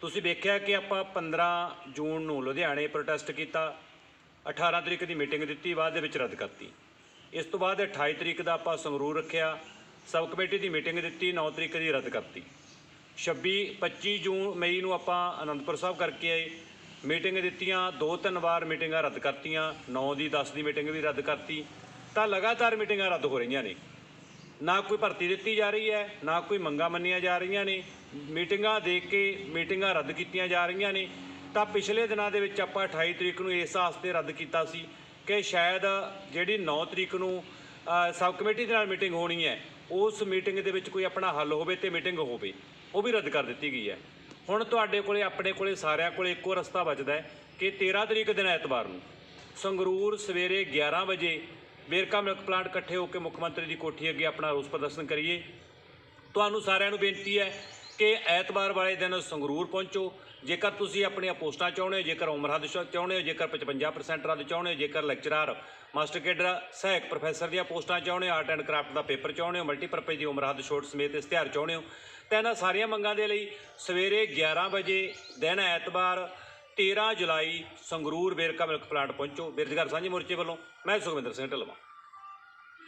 ਤੁਸੀਂ ਵੇਖਿਆ ਕਿ ਆਪਾਂ 15 ਜੂਨ ਨੂੰ ਲੁਧਿਆਣੇ ਪ੍ਰੋਟੈਸਟ ਕੀਤਾ 18 ਤਰੀਕ ਦੀ ਮੀਟਿੰਗ ਦਿੱਤੀ, ਬਾਅਦ ਦੇ ਵਿੱਚ ਰੱਦ ਕਰਤੀ। ਇਸ ਤੋਂ ਬਾਅਦ 28 ਤਰੀਕ ਦਾ ਆਪਾਂ ਸੰਗਰੂਰ ਰੱਖਿਆ, ਸਬ ਕਮੇਟੀ ਦੀ ਮੀਟਿੰਗ ਦਿੱਤੀ 9 ਤਰੀਕ ਦੀ ਰੱਦ ਕਰਤੀ। 26 25 ਜੂਨ, ਮਈ ਨੂੰ ਆਪਾਂ ਅਨੰਦਪੁਰ ਸਾਹਿਬ ਕਰਕੇ ਆਏ। ਮੀਟਿੰਗ ਦਿੱਤੀਆਂ, ਦੋ ਤਿੰਨ ਵਾਰ ਮੀਟਿੰਗਾਂ ਰੱਦ ਕਰਤੀਆਂ 9 ਦੀ 10 ਦੀ ਮੀਟਿੰਗ ਵੀ ਰੱਦ ਕਰਤੀ। ਤਾਂ ਲਗਾਤਾਰ ਮੀਟਿੰਗਾਂ ਰੱਦ ਹੋ ਰਹੀਆਂ ਨੇ। ਨਾ ਕੋਈ ਭਰਤੀ ਦਿੱਤੀ ਜਾ ਰਹੀ ਹੈ, ਨਾ ਕੋਈ ਮੰਗਾਂ ਮੰਨੀਆਂ ਜਾ ਰਹੀਆਂ ਨੇ। ਮੀਟਿੰਗਾਂ ਦੇਖ ਕੇ ਮੀਟਿੰਗਾਂ ਰੱਦ ਕੀਤੀਆਂ ਜਾ ਰਹੀਆਂ ਨੇ। ਤਾਂ ਪਿਛਲੇ ਦਿਨਾਂ ਦੇ ਵਿੱਚ ਆਪਾਂ 28 ਤਰੀਕ ਨੂੰ ਇਸ ਆਸਤੇ ਰੱਦ ਕੀਤਾ ਸੀ ਕਿ ਸ਼ਾਇਦ ਜਿਹੜੀ 9 ਤਰੀਕ ਨੂੰ ਸਬ ਕਮੇਟੀ ਦੇ ਨਾਲ ਮੀਟਿੰਗ ਹੋਣੀ ਹੈ, ਉਸ ਮੀਟਿੰਗ ਦੇ ਵਿੱਚ ਕੋਈ ਆਪਣਾ ਹੱਲ ਹੋਵੇ ਤੇ ਮੀਟਿੰਗ ਹੋਵੇ, ਉਹ ਵੀ ਰੱਦ ਕਰ ਦਿੱਤੀ ਗਈ ਹੈ। ਹੁਣ ਤੁਹਾਡੇ ਕੋਲੇ, ਆਪਣੇ ਕੋਲੇ ਸਾਰਿਆਂ ਕੋਲੇ ਇੱਕੋ ਰਸਤਾ ਬਚਦਾ ਹੈ ਕਿ 13 ਤਰੀਕ ਦਿਨ ਐਤਵਾਰ ਨੂੰ ਸੰਗਰੂਰ ਸਵੇਰੇ 11 ਵਜੇ ਵੇਰਕਾ ਮਿਲਕ ਪਲਾਂਟ ਇਕੱਠੇ ਹੋ ਕੇ ਮੁੱਖ ਮੰਤਰੀ ਦੀ ਕੋਠੀ ਅੱਗੇ ਆਪਣਾ ਰੋਸ ਪ੍ਰਦਰਸ਼ਨ ਕਰੀਏ। ਤੁਹਾਨੂੰ ਸਾਰਿਆਂ ਨੂੰ ਬੇਨਤੀ ਹੈ ਕਿ ਐਤਵਾਰ ਵਾਲੇ ਦਿਨ ਸੰਗਰੂਰ ਪਹੁੰਚੋ। ਜੇਕਰ ਤੁਸੀਂ ਆਪਣੀਆਂ ਪੋਸਟਾਂ ਚਾਹੁੰਦੇ ਹੋ, ਜੇਕਰ ਉਮਰ ਹੱਦ ਚ- ਚਾਹੁੰਦੇ ਹੋ, ਜੇਕਰ 55% ਰੱਦ ਚਾਹੁੰਦੇ ਹੋ, ਜੇਕਰ ਲੈਕਚਰਰ ਮਾਸਟਰ ਕੇਡਰ, ਸਹਾਇਕ ਪ੍ਰੋਫੈਸਰ ਦੀਆਂ ਪੋਸਟਾਂ ਚਾਹੁੰਦੇ ਹੋ, ਆਰਟ ਐਂਡ ਕਰਾਫਟ ਦਾ ਪੇਪਰ ਚਾਹੁੰਦੇ ਹੋ, ਮਲਟੀਪਰਪਜ਼ ਦੀ ਉਮਰ ਹੱਦ ਛੋਟ ਸਮੇਤ ਇਸ਼ਤਿਹਾਰ ਚਾਹੁੰਦੇ ਹੋ, ਤਾਂ ਇਹਨਾਂ ਸਾਰੀਆਂ ਮੰਗਾਂ ਦੇ ਲਈ ਸਵੇਰੇ 11 ਵਜੇ ਦਿਨ ਐਤਵਾਰ 13 ਜੁਲਾਈ ਸੰਗਰੂਰ ਵੇਰਕਾ ਮਿਲਕ ਪਲਾਂਟ ਪਹੁੰਚੋ। ਬੇਰੁਜ਼ਗਾਰ ਸਾਂਝੀ ਮੋਰਚੇ ਵੱਲੋਂ, ਮੈਂ ਸੁਖਵਿੰਦਰ ਸਿੰਘ ਢਲਵਾ।